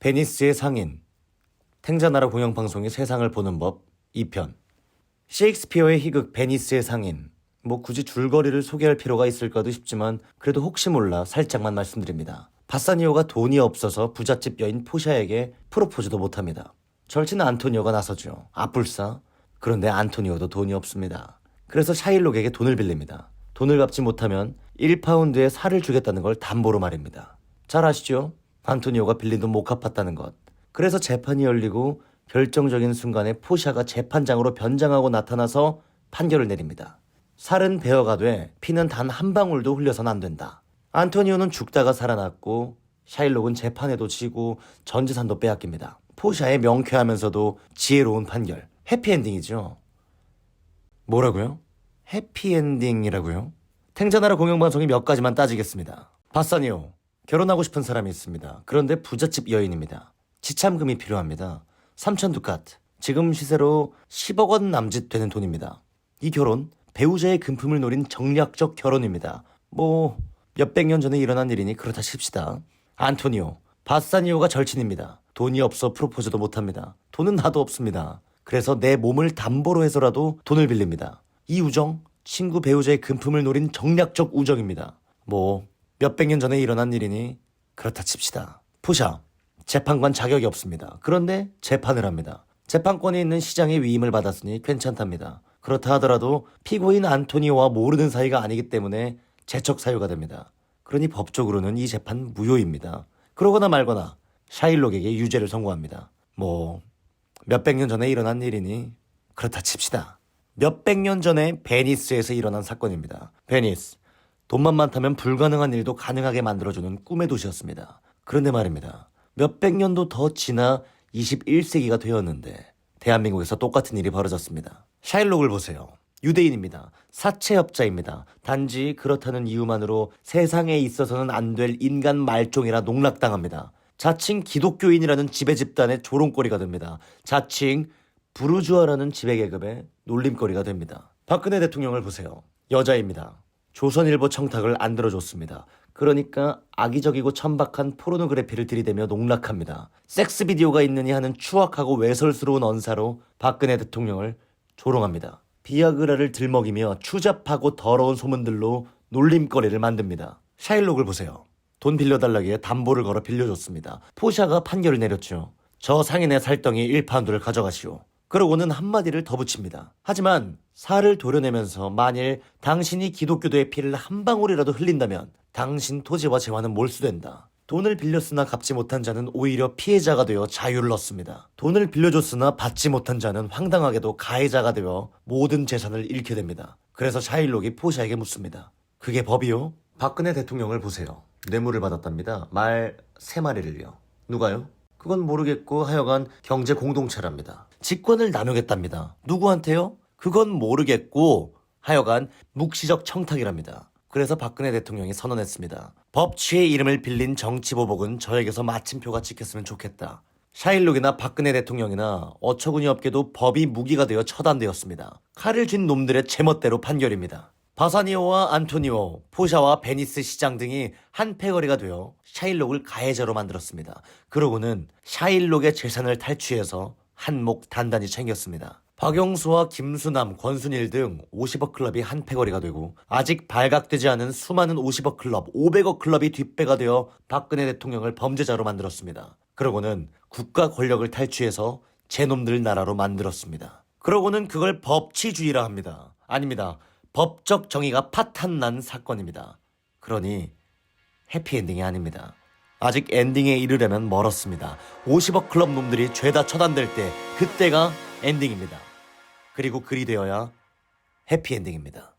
베니스의 상인 탱자나라 공영방송이 세상을 보는 법 2편 셰익스피어의 희극 베니스의 상인 뭐 굳이 줄거리를 소개할 필요가 있을까도 싶지만 그래도 혹시 몰라 살짝만 말씀드립니다. 바사니오가 돈이 없어서 부잣집 여인 포샤에게 프로포즈도 못합니다. 절친 안토니오가 나서죠. 아뿔싸. 그런데 안토니오도 돈이 없습니다. 그래서 샤일록에게 돈을 빌립니다. 돈을 갚지 못하면 1파운드의 살을 주겠다는 걸 담보로 말입니다. 잘 아시죠? 안토니오가 빌린 돈못 갚았다는 것. 그래서 재판이 열리고 결정적인 순간에 포샤가 재판장으로 변장하고 나타나서 판결을 내립니다. 살은 배어가 돼 피는 단 한 방울도 흘려선 안 된다. 안토니오는 죽다가 살아났고 샤일록은 재판에도 지고 전 재산도 빼앗깁니다. 포샤의 명쾌하면서도 지혜로운 판결. 해피엔딩이죠. 뭐라고요? 해피엔딩이라고요? 탱자나라 공영방송이 몇 가지만 따지겠습니다. 바사니오, 결혼하고 싶은 사람이 있습니다. 그런데 부잣집 여인입니다. 지참금이 필요합니다. 3천 두카트, 지금 시세로 10억 원 남짓 되는 돈입니다. 이 결혼, 배우자의 금품을 노린 정략적 결혼입니다. 뭐, 몇백 년 전에 일어난 일이니 그렇다 칩시다. 안토니오, 바사니오가 절친입니다. 돈이 없어 프로포즈도 못합니다. 돈은 나도 없습니다. 그래서 내 몸을 담보로 해서라도 돈을 빌립니다. 이 우정, 친구 배우자의 금품을 노린 정략적 우정입니다. 뭐, 몇백 년 전에 일어난 일이니 그렇다 칩시다. 포샤, 재판관 자격이 없습니다. 그런데 재판을 합니다. 재판권이 있는 시장의 위임을 받았으니 괜찮답니다. 그렇다 하더라도 피고인 안토니오와 모르는 사이가 아니기 때문에 재척 사유가 됩니다. 그러니 법적으로는 이 재판 무효입니다. 그러거나 말거나 샤일록에게 유죄를 선고합니다. 뭐 몇백 년 전에 일어난 일이니 그렇다 칩시다. 몇백 년 전에 베니스에서 일어난 사건입니다. 베니스. 돈만 많다면 불가능한 일도 가능하게 만들어주는 꿈의 도시였습니다. 그런데 말입니다. 몇백 년도 더 지나 21세기가 되었는데 대한민국에서 똑같은 일이 벌어졌습니다. 샤일록을 보세요. 유대인입니다. 사채업자입니다. 단지 그렇다는 이유만으로 세상에 있어서는 안 될 인간 말종이라 농락당합니다. 자칭 기독교인이라는 지배 집단의 조롱거리가 됩니다. 자칭 부르주아라는 지배 계급의 놀림거리가 됩니다. 박근혜 대통령을 보세요. 여자입니다. 조선일보 청탁을 안 들어줬습니다. 그러니까 악의적이고 천박한 포르노그래피를 들이대며 농락합니다. 섹스 비디오가 있느니 하는 추악하고 외설스러운 언사로 박근혜 대통령을 조롱합니다. 비아그라를 들먹이며 추잡하고 더러운 소문들로 놀림거리를 만듭니다. 샤일록을 보세요. 돈 빌려달라기에 담보를 걸어 빌려줬습니다. 포샤가 판결을 내렸죠. 저 상인의 살덩이 1파운드를 가져가시오. 그러고는 한마디를 더 붙입니다. 하지만 살을 도려내면서 만일 당신이 기독교도의 피를 한 방울이라도 흘린다면 당신 토지와 재화는 몰수된다. 돈을 빌렸으나 갚지 못한 자는 오히려 피해자가 되어 자유를 얻습니다. 돈을 빌려줬으나 받지 못한 자는 황당하게도 가해자가 되어 모든 재산을 잃게 됩니다. 그래서 샤일록이 포샤에게 묻습니다. 그게 법이요? 박근혜 대통령을 보세요. 뇌물을 받았답니다. 말세 마리를요. 누가요? 그건 모르겠고 하여간 경제 공동체랍니다. 직권을 나누겠답니다. 누구한테요? 그건 모르겠고 하여간 묵시적 청탁이랍니다. 그래서 박근혜 대통령이 선언했습니다. 법치의 이름을 빌린 정치보복은 저에게서 마침표가 찍혔으면 좋겠다. 샤일록이나 박근혜 대통령이나 어처구니 없게도 법이 무기가 되어 처단되었습니다. 칼을 쥔 놈들의 제멋대로 판결입니다. 바사니오와 안토니오, 포샤와 베니스 시장 등이 한 패거리가 되어 샤일록을 가해자로 만들었습니다. 그러고는 샤일록의 재산을 탈취해서 한목 단단히 챙겼습니다. 박영수와 김수남, 권순일 등 50억 클럽이 한 패거리가 되고 아직 발각되지 않은 수많은 50억 클럽, 500억 클럽이 뒷배가 되어 박근혜 대통령을 범죄자로 만들었습니다. 그러고는 국가 권력을 탈취해서 제놈들 나라로 만들었습니다. 그러고는 그걸 법치주의라 합니다. 아닙니다. 법적 정의가 파탄난 사건입니다. 그러니 해피엔딩이 아닙니다. 아직 엔딩에 이르려면 멀었습니다. 50억 클럽 놈들이 죄다 처단될 때 그때가 엔딩입니다. 그리고 그리 되어야 해피엔딩입니다.